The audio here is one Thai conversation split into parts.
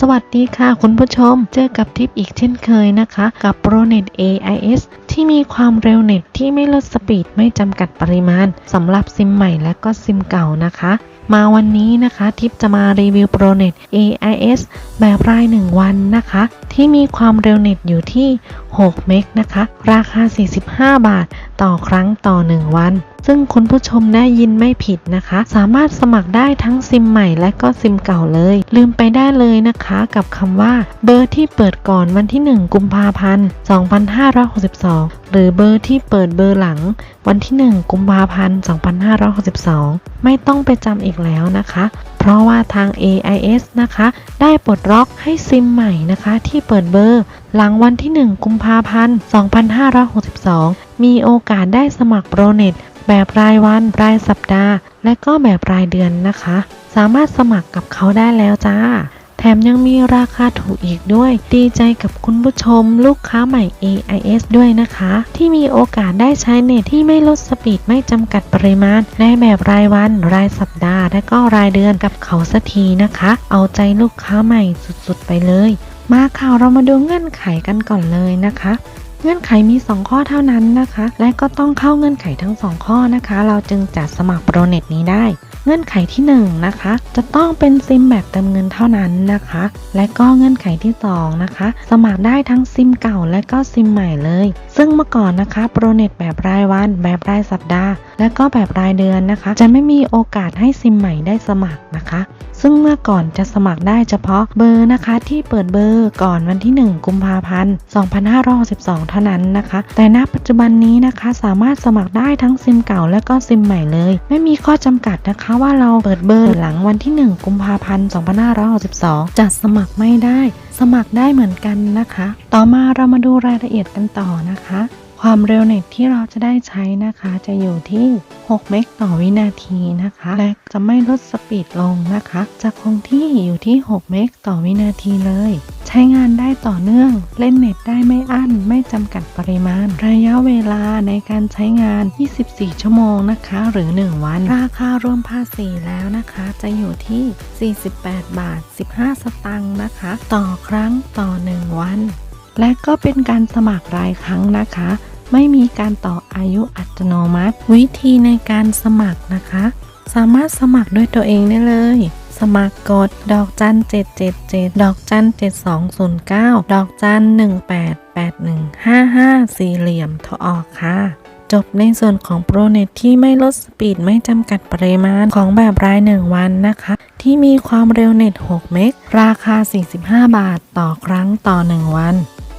สวัสดีค่ะคุณผู้ชม เจอกับทิปอีกเช่นเคยนะคะ กับ ProNet AIS ที่มีความเร็วเน็ตที่ไม่ลดสปีดไม่จำกัดปริมาณสำหรับซิมใหม่และก็ซิมเก่านะคะ มาวันนี้นะคะทิปจะมารีวิว ProNet AIS แบบราย 1 วันนะคะ ที่มีความเร็วเน็ตอยู่ที่ 6 เมกนะคะ ราคา 45 บาท ต่อครั้งต่อ 1 วัน ซึ่งคุณผู้ชมได้ยินไม่ผิดนะคะ สามารถสมัครได้ทั้งซิมใหม่และก็ซิมเก่าเลย ลืมไปได้เลยนะคะกับคำว่า เบอร์ที่เปิดก่อนวันที่ 1 กุมภาพันธ์ 2562 หรือเบอร์ที่เปิดเบอร์หลัง วันที่ 1 กุมภาพันธ์ 2562 ไม่ต้องไปจำอีกแล้วนะคะ เพราะว่าทาง AIS นะคะ ได้ปลดล็อกให้ซิมใหม่นะคะ ที่เปิดเบอร์ หลังวันที่ 1 กุมภาพันธ์ 2562 มีโอกาสได้สมัครโปรเน็ต แบบรายวัน รายสัปดาห์ และก็แบบรายเดือนนะคะ สามารถสมัครกับเขาได้แล้วจ้า แถมยังมีราคาถูกอีกด้วย ดีใจกับคุณผู้ชมลูกค้าใหม่ AIS ด้วยนะคะ ที่มีโอกาสได้ใช้เน็ตที่ไม่ลดสปีดไม่จำกัดปริมาณ ในแบบรายวัน รายสัปดาห์ และก็รายเดือนกับเขาสักทีนะคะ เอาใจลูกค้าใหม่สุดๆไปเลย มาข่าวเรามาดูเงื่อนไขกันก่อนเลยนะคะ เงื่อนไขมี 2 ข้อเท่านั้นนะคะ และก็ต้องเข้าเงื่อนไขทั้ง 2 ข้อนะคะ เราจึงจะสมัครโปรเน็ตนี้ได้ เงื่อนไขที่1นะคะจะต้องเป็นซิมแบบเติมเงินเท่านั้นนะคะ และก็เงื่อนไขที่2นะคะสมัครได้ทั้งซิมเก่าและก็ซิมใหม่เลย ซึ่งเมื่อก่อนนะคะโปรเน็ตแบบรายวัน แบบรายสัปดาห์ และก็แบบรายเดือนนะคะ จะไม่มีโอกาสให้ซิมใหม่ได้สมัครนะคะ ซึ่งเมื่อก่อนจะสมัครได้เฉพาะเบอร์นะคะที่เปิดเบอร์ก่อนวันที่ 1 กุมภาพันธ์ 2562 เท่านั้นนะคะ แต่ณปัจจุบันนี้นะคะสามารถสมัครได้ทั้งซิมเก่าและก็ซิมใหม่เลย ไม่มีข้อจำกัดนะคะว่าเราเปิดเบอร์หลังวันที่ 1 กุมภาพันธ์2562จะสมัครไม่ได้ สมัครได้เหมือนกันนะคะ ต่อมาเรามาดูรายละเอียดกันต่อนะคะ ความเร็วเน็ตที่เราจะได้ใช้นะคะ จะอยู่ที่ 6 เมกต่อวินาทีนะคะ และจะไม่ลดสปีดลงนะคะ จะคงที่อยู่ที่ 6 เมกต่อวินาทีเลย ช้งานได้ต่อเนื่อง เล่นเน็ตได้ไม่อั้น ไม่จำกัดปริมาณ ระยะเวลาในการใช้งาน 24 ชั่วโมงนะคะ หรือ 1 วัน ราคารวมภาษีแล้วนะคะ จะอยู่ที่ 48 บาท 15 สตางค์นะคะ ต่อครั้งต่อ 1 วัน และก็เป็นการสมัครรายครั้งนะคะไม่มีการต่ออายุอัตโนมัติ วิธีในการสมัครนะคะ สามารถสมัครด้วยตัวเองได้เลย มัครกด ดอกจัน777ดอกจัน7209ดอกจัน188155สี่เหลี่ยมโทรออกค่ะจบในส่วนของโปรเน็ตที่ไม่ลดสปีดไม่จำกัดปริมาณของแบบราย 1 วันนะคะ ที่มีความเร็วเน็ต 6 เมกราคา 45 บาทต่อครั้งต่อ 1 วัน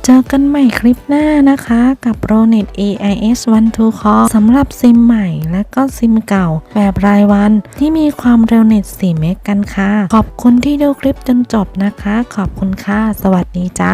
เจอกันใหม่คลิปหน้านะคะ กับ r o n e t AIS One to Call สำหรับซิมใหม่และก็ซิมเก่าแบบรายวัน ที่มีความเร็วเน็ต 4 เมกกันค่ะ ขอบคุณที่ดูคลิปจนจบนะคะ ขอบคุณค่ะ สวัสดีจ้า